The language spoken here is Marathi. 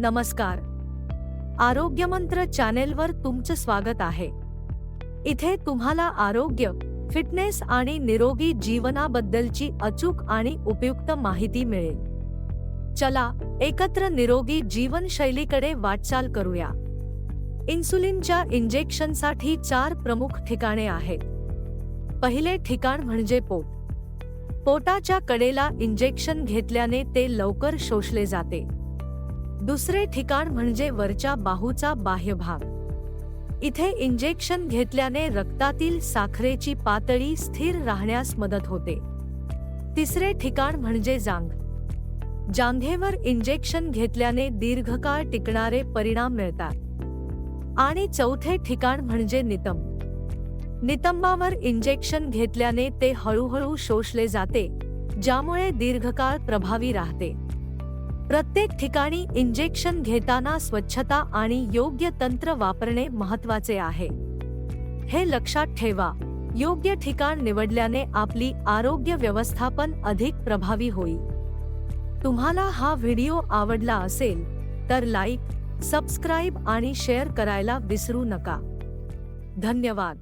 नमस्कार. आरोग्यमंत्र चॅनेलवर तुमचं स्वागत आहे. इथे तुम्हाला आरोग्य फिटनेस आणि निरोगी जीवनाबद्दलची अचूक आणि उपयुक्त माहिती मिळेल. चला एकत्र निरोगी जीवनशैलीकडे वाटचाल करूया. इन्सुलिनच्या इंजेक्शनसाठी चार प्रमुख ठिकाणे आहेत. पहिले ठिकाण म्हणजे पोट. पोटाच्या कडेला इंजेक्शन घेतल्याने ते लवकर शोषले जाते. दुसरे ठिकाण म्हणजे वरच्या बाहूचा बाह्य भाग इथे इंजेक्शन घेतल्याने रक्तातील साखरेची पातळी स्थिर राहण्यास मदत होते. तिसरे ठिकाण म्हणजे जांघ. जांघेवर इंजेक्शन घेतल्याने दीर्घकाळ टिकणारे परिणाम मिळतात. आणि चौथे ठिकाण म्हणजे नितंब. नितंबावर इंजेक्शन घेतल्याने ते हळूहळू शोषले जाते ज्यामुळे दीर्घकाळ प्रभावी राहते. प्रत्येक ठिकाणी इंजेक्शन घेताना स्वच्छता आणि योग्य तंत्र वापरणे महत्त्वाचे आहे. हे लक्षात ठेवा योग्य ठिकाण निवडल्याने आपली आरोग्य व्यवस्थापन अधिक प्रभावी होईल. तुम्हाला हा व्हिडिओ आवडला असेल तर लाईक सबस्क्राईब आणि शेअर करायला विसरू नका. धन्यवाद.